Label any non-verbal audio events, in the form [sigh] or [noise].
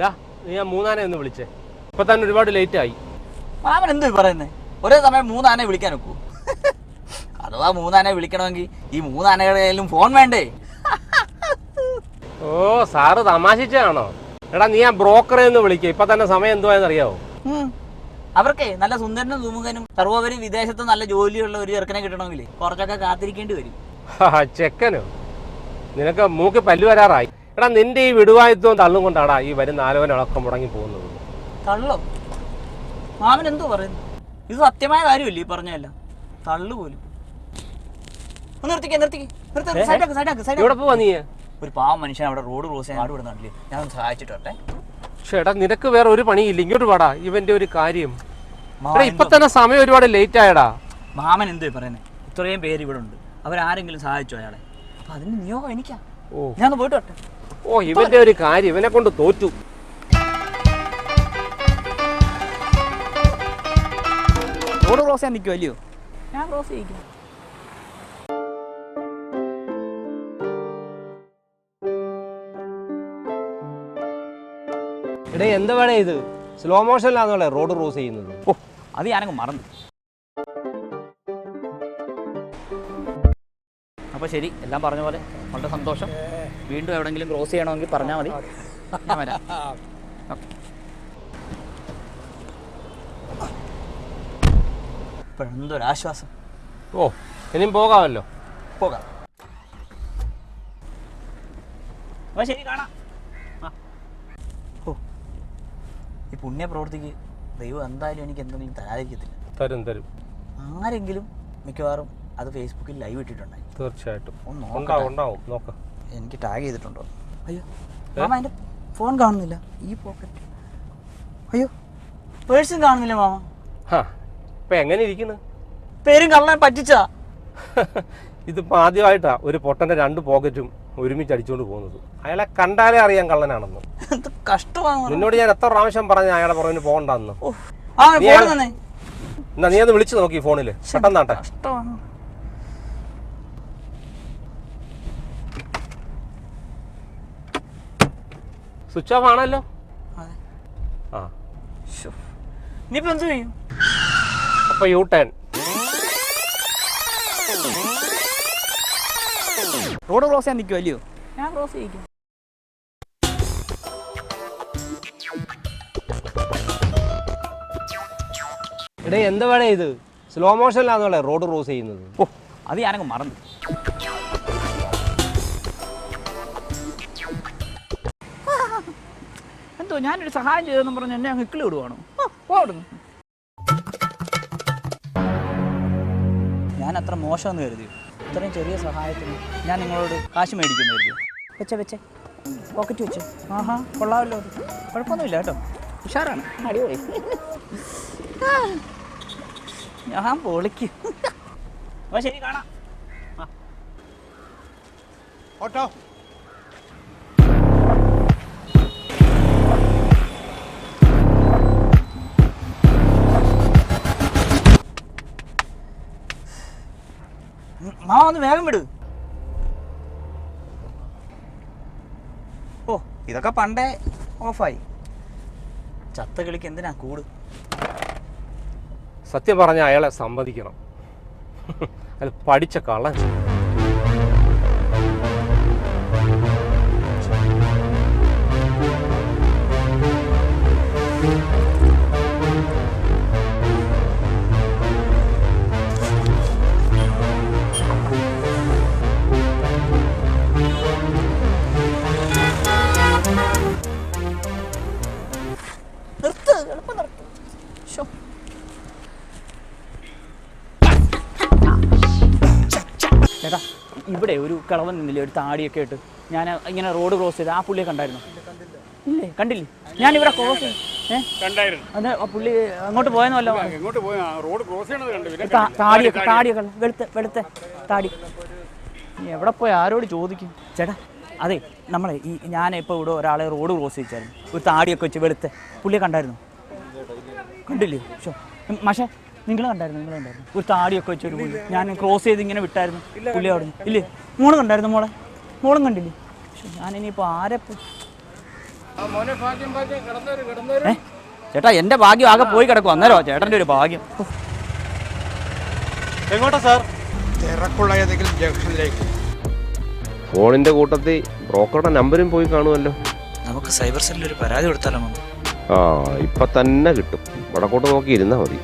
ഡാ നീ ആ മൂന്നാനെ ഒന്ന് വിളിച്ചേ. ഇപ്പൊ തന്നെ ഒരുപാട് ലേറ്റ് ആയി. മാമൻ എന്തോ പറയുന്നേ? ഒരേ സമയം മൂന്നാനെ വിളിക്കാൻ ഒക്കൂ. അഥവാ മൂന്നാനെ വിളിക്കണമെങ്കിൽ ഈ മൂന്നാനകളുടെ കയ്യിലും ഫോൺ വേണ്ടേ? ഓ സാറ് തമാശിച്ചാണോ? എടാ നീ ആ ബ്രോക്കറെ ഒന്ന് വിളിക്കുക ഇപ്പൊ തന്നെ സമയം എന്തുവായെന്ന് അറിയാവോ. അവർക്കേ നല്ല സുന്ദരനും സുമുഖനും സർവോപരി വിദേശത്ത് നല്ല ജോലിയുള്ള ഒരു ചെറുക്കനെ കിട്ടണമെങ്കിൽ കുറച്ചൊക്കെ കാത്തിരിക്കേണ്ടി വരും. ചെക്കനോ? നിനക്ക് മൂക്ക് പല്ലു വരാറായി. എടാ നിന്റെ ഈ വിടുവായുദ്ധവും തള്ളും കൊണ്ടാടാ ഈ വരുന്ന ആലോചനകളൊക്കെ മുടങ്ങി പോകുന്നത്. തള്ളോ. മാമൻ എന്തോ പറയുന്നു? ഇത് സത്യമായ കാര്യമല്ലേ ഈ പറഞ്ഞല്ല തള്ളു പോലും. ഒന്ന് നിർത്തിക്കേ നിർത്തിക്കേ. നിർത്തി സൈഡാക്ക് സൈഡാക്ക് ഇവിടെ സൈഡാക്ക് പോവാ നീ? ഒരു പാവം മനുഷ്യൻ അവിടെ റോഡ് ക്രോസ് ചെയ്യാൻ ആട് വിടുന്നുണ്ടല്ലേ? ഞാൻ ഒന്ന് സഹായിച്ചിട്ട് വരട്ടെ. പക്ഷേ എടാ നിനക്ക് വേറെ ഒരു പണിയില്ല. ഇങ്ങോട്ട് പാടാ ഇവന്റെ ഒരു കാര്യം. എടാ മാമൻ ഇപ്പൊ എന്തോ- തന്നെ സമയം ഒരുപാട് ലേറ്റ് ആയടാ. മാമൻ എന്തോ പറയുന്നത് ഇത്രയും പേര് ഇവിടെ ഉണ്ട്. അവരാരെങ്കിലും സഹായിച്ചോ അയാളെ? അപ്പൊ അതിന് നിയോഗം എനിക്കാ. ഓ. ഞാൻ പോയിട്ട് വരട്ടെ. ഓ ഇവന്റെ ഒരു കാര്യം ഇവനെ കൊണ്ട് തോറ്റു. റോഡ് ക്രോസ് ചെയ്യാൻ നിൽക്കുമോ അല്ലയോ? ഞാൻ ക്രോസ് ചെയ്യിക്കും. എടേ എന്താ വേണേ ഇത്? സ്ലോ മോഷനിലാന്നല്ലേ റോഡ് ക്രോസ് ചെയ്യുന്നത്. ഓ അത് ഞാനങ്ങ് മറന്നു. അപ്പോൾ ശരി എല്ലാം പറഞ്ഞ പോലെ വളരെ സന്തോഷം. വീണ്ടും എവിടെങ്കിലും ക്രോസ് ചെയ്യണമെങ്കിൽ പറഞ്ഞാൽ മതി. ഞാൻ വരാം. ഓക്കെ ഇപ്പോഴെന്തൊരാശ്വാസം ഓ ഇനിയും പോകാമല്ലോ. പോകാം. അപ്പോൾ ശരി കാണാം. ആ. ഓ ഈ പുണ്യ പ്രവൃത്തിക്ക് ദൈവം എന്തായാലും എനിക്ക് എന്തെങ്കിലും തരാതിരിക്കത്തില്ല. തരും തരും. ആരെങ്കിലും മിക്കവാറും അത് ഫേസ്ബുക്കിൽ ലൈവ് ഇട്ടിട്ടുണ്ടായി തീർച്ചയായിട്ടും. ഉണ്ടാവും. നോക്ക. എനിക്ക് ടാഗ് ചെയ്തിട്ടുണ്ടോ? അയ്യോ മാമ എന്റെ ഫോൺ കാണുന്നില്ല. ഈ പോക്കറ്റ് അയ്യോ പേഴ്സും കാണുന്നില്ല മാമ. ഹാ ഇപ്പൊ എങ്ങനെ ഇരിക്കുന്നു? പേരും കള്ളനെ പറ്റിച്ചാ. [laughs] ഇതിപ്പോ ആദ്യമായിട്ടാ ഒരു പൊട്ടന്റെ രണ്ട് പോക്കറ്റും ഒരുമിച്ച് അടിച്ചുകൊണ്ട് പോകുന്നത്. അയാളെ കണ്ടാലേ അറിയാൻ കള്ളനാണെന്ന്. എന്ത് കഷ്ടമാണ് നിന്നോട് ഞാൻ എത്ര പ്രാവശ്യം പറഞ്ഞ അയാളെ പുറകിന് പോകണ്ടെന്ന്. ഓ. ആ നീ ഫോൺ തന്നെ. എന്നാ നീ അത് വിളിച്ചു നോക്കി ഫോണിൽ പെട്ടെന്നാട്ടെ. കഷ്ടമാണ്. സ്വിച്ച് ഓഫ് ആണല്ലോ. അതെ. ആ. ശ്ശോ. ഇനിയിപ്പോ എന്ത് ചെയ്യും? അപ്പൊ യു ടേൺ റോഡ് ക്രോസ് ചെയ്യാൻ നിൽക്കും അല്ലയോ? ഞാൻ ക്രോസ് ചെയ്യിക്കും. എടേ എന്താ വേണേ ഇത്? സ്ലോ മോഷനിലാന്നല്ലേ റോഡ് ക്രോസ് ചെയ്യുന്നത്? ഓ അത് ഞാനങ്ങ് മറന്നു. ഞാനൊരു സഹായം ചെയ്തെന്നും പറഞ്ഞ് എന്നെ അങ്ങ് ഇക്കിളി വിടുവാണോ? ഓടുന്നു ഞാൻ അത്ര മോശമെന്ന് കരുതി. ഇത്രയും ചെറിയ സഹായത്തിന് ഞാൻ നിങ്ങളോട് കാശ് മേടിക്കുന്നു കരുതി. വെച്ച വെച്ചേ. പോക്കറ്റ് വെച്ചേ. ആഹാ കൊള്ളാമല്ലോ അത്. കുഴപ്പമൊന്നുമില്ല കേട്ടോ. ഉഷാറാണ്. അടിപൊളി. ഞാൻ പൊളിക്ക്. അപ്പോൾ [laughs] ശരി കാണാം. ഓട്ടോ. മാമ ഒന്ന് വേഗം വിട്. ഓ ഇതൊക്കെ പണ്ടേ ഓഫായി. ചത്ത കിളിക്ക് എന്തിനാ കൂട്? സത്യം പറഞ്ഞ അയാളെ സമ്മതിക്കണം. അയാൾ പഠിച്ച കള്ളൻ. ചേട്ടാ ഇവിടെ ഒരു കിളവൻ നിന്നില്ലേ ഒരു താടിയൊക്കെ ഇട്ട്? ഞാൻ ഇങ്ങനെ റോഡ് ക്രോസ് ചെയ്ത് ആ പുള്ളിയെ കണ്ടായിരുന്നു? ഇല്ലേ കണ്ടില്ലേ? ഞാൻ ഇവിടെ ക്രോസ് ആ പുള്ളി അങ്ങോട്ട് പോയെന്നല്ലോ താടിയൊക്കെ താടിയൊക്കെ വെളുത്ത വെളുത്ത താടി. എവിടെ പോയി? ആരോട് ചോദിക്കും? ചേട്ടാ അതെ നമ്മളെ ഈ ഞാൻ ഇപ്പോൾ ഇവിടെ ഒരാളെ റോഡ് ക്രോസ് ചെയ്യിച്ചായിരുന്നു. ഒരു താടിയൊക്കെ വെച്ച് വെളുത്ത. പുള്ളിയെ കണ്ടായിരുന്നു? കണ്ടില്ലേ? മഷേ പക്ഷേ നിങ്ങൾ കണ്ടായിരുന്നു നിങ്ങൾ കണ്ടായിരുന്നു. ഒരു താടിയൊക്കെ വെച്ചൊരു ഒരു പുള്ളി ഞാൻ ക്രോസ് ചെയ്ത് ഇങ്ങനെ വിട്ടായിരുന്നു പുള്ളി അവിടെ നിന്ന് ഇല്ലേ? മോൾ കണ്ടായിരുന്നു മോളെ? മോളും കണ്ടില്ലേ? പക്ഷെ ഞാനിനിയിപ്പോൾ ആരെ പോ- മോനെ ഭാഗ്യം ഭാഗ്യം. കിടന്നൊരു കിടന്നൊരു. ഏ? ചേട്ടാ എന്റെ ഭാഗ്യം ആകെ പോയി കിടക്കും അന്നേരോ ചേട്ടന്റെ ഒരു ഭാഗ്യം. എങ്ങോട്ടാ സാർ? തിരക്കുള്ള ഏതെങ്കിലും ജംഗ്ഷനിലേക്ക്. ഫോണിന്റെ കൂട്ടത്തിൽ ബ്രോക്കറുടെ നമ്പറും പോയി കാണുമല്ലോ. നമുക്ക് സൈബർ സെല്ലിൽ ഒരു പരാതി കൊടുത്താലോ ആ ഇപ്പൊ തന്നെ കിട്ടും. വടക്കോട്ട് നോക്കി ഇരുന്നാ മതി.